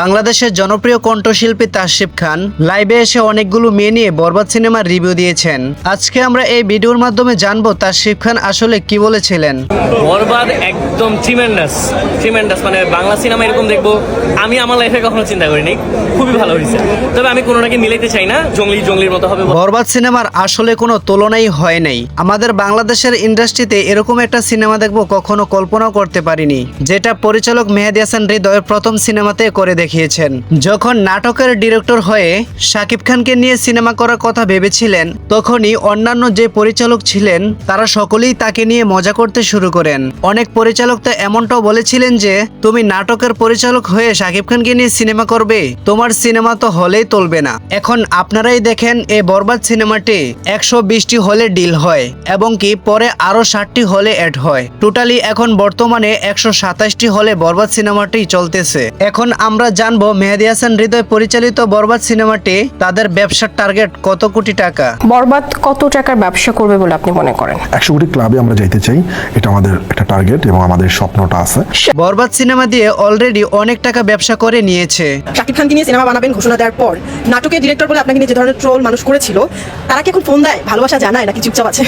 বাংলাদেশের জনপ্রিয় কণ্ঠশিল্পী তাসিফ খান লাইভে এসে অনেকগুলো মেয়ে নিয়ে বরবাদ সিনেমার রিভিউ দিয়েছেন। আজকে আমরা এই ভিডিওর মাধ্যমে জানব তাসিফ খান আসলে কি বলেছিলেন। বরবাদ একদম ট্রিমেন্ডাস ট্রিমেন্ডাস মানে বাংলা সিনেমা এরকম দেখব আমি আমার লাইফে কখনো চিন্তা করিনি খুবই ভালো হয়েছে। তবে আমি কোনোটাকে মিলাইতে চাই না জঙ্গলি জঙ্গলির মতো হবে বরবাদ সিনেমার আসলে কোনো তুলনাই হয় নাই। আমাদের বাংলাদেশের ইন্ডাস্ট্রিতে এরকম একটা সিনেমা দেখব কখনো কল্পনাও করতে পারিনি যেটা পরিচালক মেহেদি হাসান হৃদয়ের প্রথম সিনেমাতে করে দেখিয়েছেন। যখন নাটকের ডিরেক্টর হয়ে শাকিব খানকে নিয়ে সিনেমা করার কথা ভেবেছিলেন, তখনই অন্যান্য যে পরিচালক ছিলেন, তারা সকলেই তাকে নিয়ে মজা করতে শুরু করেন। অনেক পরিচালক তো এমনটাও বলেছিলেন যে, তুমি নাটকের পরিচালক হয়ে শাকিব খানকে নিয়ে সিনেমা করবে, তোমার সিনেমা তো হলেই চলবে না। এখন আপনারাই দেখেন এই বরবাদ সিনেমাটি একশো বিশটি হলে ডিল হয়, এবং কি পরে আরও ষাটটি হলে অ্যাড হয়। টোটালি এখন বর্তমানে একশো সাতাশটি হলে বরবাদ সিনেমাটি চলতেছে। এখন আমরা জানব মেহেদি হাসান হৃদয় পরিচালিত বরবাদ সিনেমাটি তাদের ব্যবসার টার্গেট কত কোটি টাকা? বরবাদ কত টাকার ব্যবসা করবে বলে আপনি মনে করেন? একশো কোটি ক্লাবে আমরা যাইতে চাই এটা আমাদের একটা টার্গেট এবং আমাদের স্বপ্নটা আছে। বরবাদ সিনেমা দিয়ে অলরেডি অনেক টাকা ব্যবসা করে নিয়েছে। শাকিব খানকে নিয়ে সিনেমা বানাবেন ঘোষণা দেওয়ার পর নাটকের ডিরেক্টর বলে আপনাকে নিয়ে যে ধরনের ট্রোল মানুষ করেছিল তারা কি এখন ফোন দেয় ভালোবাসা জানায় নাকি চুপচাপ আছে?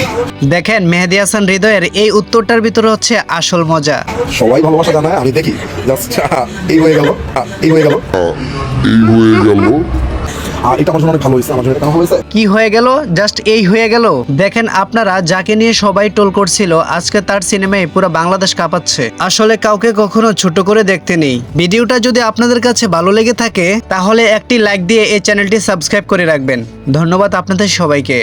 দেখেন মেহেদি হাসান হৃদয়ের এই উত্তরটার ভিতরে হচ্ছে আসল মজা। সবাই ভালোবাসা জানায় আমি দেখি জাস্ট এই হয়ে গেল এই হয়ে গেল। এই হয়ে গেল। আর এটা আমার জন্য অনেক ভালো হয়েছে আমার জন্য এটা কেমন হয়েছে। কি হয়ে গেল? জাস্ট এই হয়ে গেল। দেখেন আপনারা যাকে নিয়ে সবাই টোল করছিল আজকে তার সিনেমায় পুরো বাংলাদেশ কাঁপাচ্ছে। আসলে কাউকে কখনো ছোট করে দেখতে নেই। ভিডিওটা যদি আপনাদের কাছে ভালো লেগে থাকে তাহলে একটি লাইক দিয়ে এই চ্যানেলটি সাবস্ক্রাইব করে রাখবেন। ধন্যবাদ আপনাদের সবাইকে।